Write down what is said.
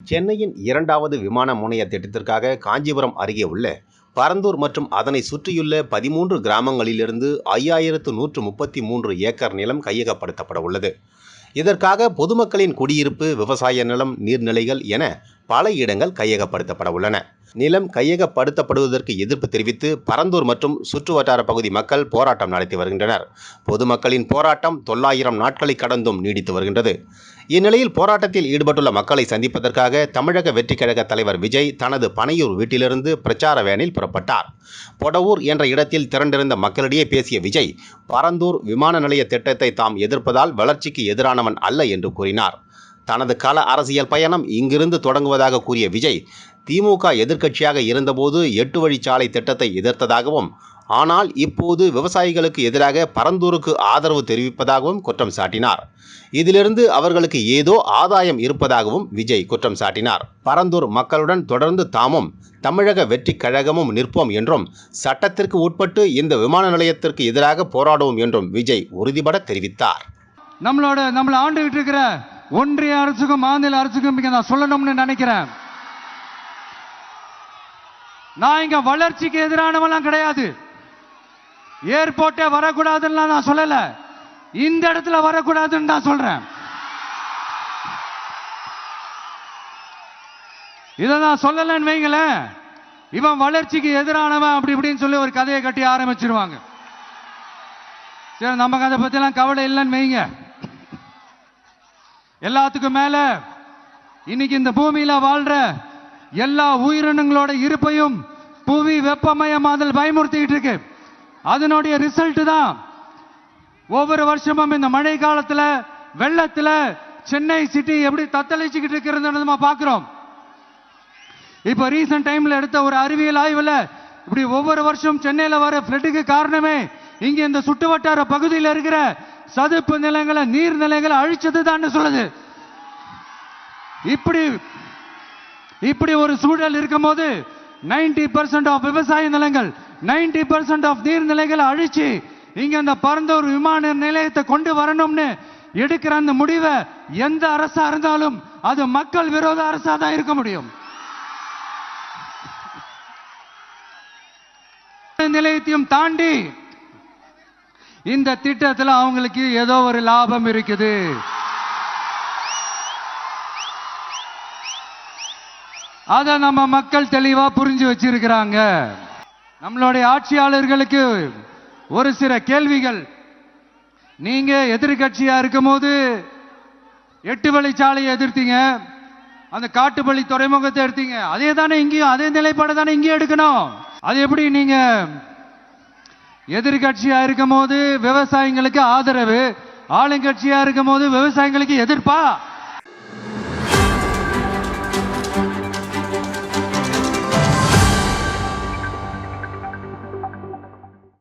சென்னையின் இரண்டாவது விமான முனைய திட்டத்திற்காக காஞ்சிபுரம் அருகே உள்ள பரந்தூர் மற்றும் அதனை சுற்றியுள்ள பதிமூன்று கிராமங்களிலிருந்து ஐயாயிரத்து நூற்று முப்பத்தி மூன்று ஏக்கர் நிலம் கையகப்படுத்தப்பட உள்ளது. இதற்காக பொதுமக்களின் குடியிருப்பு விவசாய நிலம் நீர்நிலைகள் என பல இடங்கள் கையகப்படுத்தப்பட உள்ளன. நிலம் கையகப்படுத்தப்படுவதற்கு எதிர்ப்பு தெரிவித்து பரந்தூர் மற்றும் சுற்றுவட்டார பகுதி மக்கள் போராட்டம் நடத்தி வருகின்றனர். பொதுமக்களின் போராட்டம் தொள்ளாயிரம் நாட்களை கடந்தும் நீடித்து வருகின்றது. இந்நிலையில் போராட்டத்தில் ஈடுபட்டுள்ள மக்களை சந்திப்பதற்காக தமிழக வெற்றிக் கழக தலைவர் விஜய் தனது பனையூர் வீட்டிலிருந்து பிரச்சார வேனில் புறப்பட்டார். பொடவூர் என்ற இடத்தில் திரண்டிருந்த மக்களிடையே பேசிய விஜய் பரந்தூர் விமான நிலைய திட்டத்தை தாம் எதிர்ப்பதால் வளர்ச்சிக்கு எதிரானவன் அல்ல என்று கூறினார். தனது கள அரசியல் பயணம் இங்கிருந்து தொடங்குவதாக கூறிய விஜய் திமுக எதிர்க்கட்சியாக இருந்தபோது எட்டு வழிச்சாலை திட்டத்தை எதிர்த்ததாகவும் ஆனால் இப்போது விவசாயிகளுக்கு எதிராக பரந்தூருக்கு ஆதரவு தெரிவிப்பதாகவும் குற்றம் சாட்டினார். இதிலிருந்து அவர்களுக்கு ஏதோ ஆதாயம் இருப்பதாகவும் விஜய் குற்றம் சாட்டினார். பரந்தூர் மக்களுடன் தொடர்ந்து தாமும் தமிழக வெற்றி கழகமும் நிற்போம் என்றும் சட்டத்திற்கு உட்பட்டு இந்த விமான நிலையத்திற்கு எதிராக போராடுவோம் என்றும் விஜய் உறுதிபட தெரிவித்தார். நம்மளோட நம்மளை ஆண்டுகிட்டு இருக்கிற ஒன்றிய அரசுக்கும் மாநில அரசுக்கும் இங்க நான் சொல்லணும்னு நினைக்கிறேன். நான் இங்க வளர்ச்சிக்கு எதிரானவெல்லாம் கிடையாது. ஏர்போர்ட்டே வரக்கூடாதுன்னு நான் சொல்லல. இந்த இடத்துல வரக்கூடாதுன்னு நான் சொல்றேன். இதை நான் சொல்லலைன்னு வைங்களேன். இவன் வளர்ச்சிக்கு எதிரானவன் அப்படி இப்படின்னு சொல்லி ஒரு கதையை கட்டி ஆரம்பிச்சிருவாங்க. சரி நமக்கு அதை பற்றிலாம் கவலை இல்லைன்னு வைங்க. எல்லாத்துக்கும் மேல இன்னைக்கு இந்த பூமியில வாழ்ற எல்லா உயிரினங்களோட இருப்பையும் புவி வெப்பமயமாதல் பயமுறுத்திக்கிட்டு இருக்கு. அதனுடைய ரிசல்ட் தான் ஒவ்வொரு வருஷமும் இந்த மழை காலத்துல வெள்ளத்துல சென்னை சிட்டி எப்படி தத்தளிச்சுக்கிட்டு இருக்கிறது நம்ம பார்க்கிறோம். இப்ப ரீசன்ட் டைம்ல எடுத்த ஒரு அறிவியல் ஆய்வுல இப்படி ஒவ்வொரு வருஷம் சென்னையில வர ஃபிளட்டுக்கு காரணமே இங்க இந்த சுற்றுவட்டார பகுதியில் இருக்கிற சதுப்பு நிலங்களை நீர் நிலைகளை அழிச்சது தான் சொல்லுது. இப்படி இப்படி ஒரு சூழல் இருக்கும்போது 90% பர்சன்ட் ஆஃப் விவசாய நிலங்கள் 90% பர்சன்ட் ஆஃப் நீர்நிலைகளை அழிச்சு இங்க அந்த பரந்தூர் விமான நிலையத்தை கொண்டு வரணும்னு எடுக்கிற அந்த முடிவை எந்த அரசா இருந்தாலும் அது மக்கள் விரோத அரசா தான் இருக்க முடியும். நிலையத்தையும் தாண்டி இந்த திட்டத்தில் அவங்களுக்கு ஏதோ ஒரு லாபம் இருக்குது. அதை நம்ம மக்கள் தெளிவாக புரிஞ்சு வச்சிருக்கிறாங்க. நம்மளுடைய ஆட்சியாளர்களுக்கு ஒரு சில கேள்விகள். நீங்க எதிர்கட்சியா இருக்கும்போது எட்டு வழிச்சாலையை எதிர்த்தீங்க. அந்த காட்டுப்பள்ளி துறைமுகத்தை எடுத்தீங்க. அதே தானே இங்கேயும் அதே நிலைப்பாடு தானே இங்கேயும் எடுக்கணும். அது எப்படி நீங்க எதிர்கட்சியா இருக்கும் போது விவசாயிங்களுக்கு ஆதரவு ஆளுங்கட்சியா இருக்கும் போது விவசாயிங்களுக்கு எதிர்ப்பா?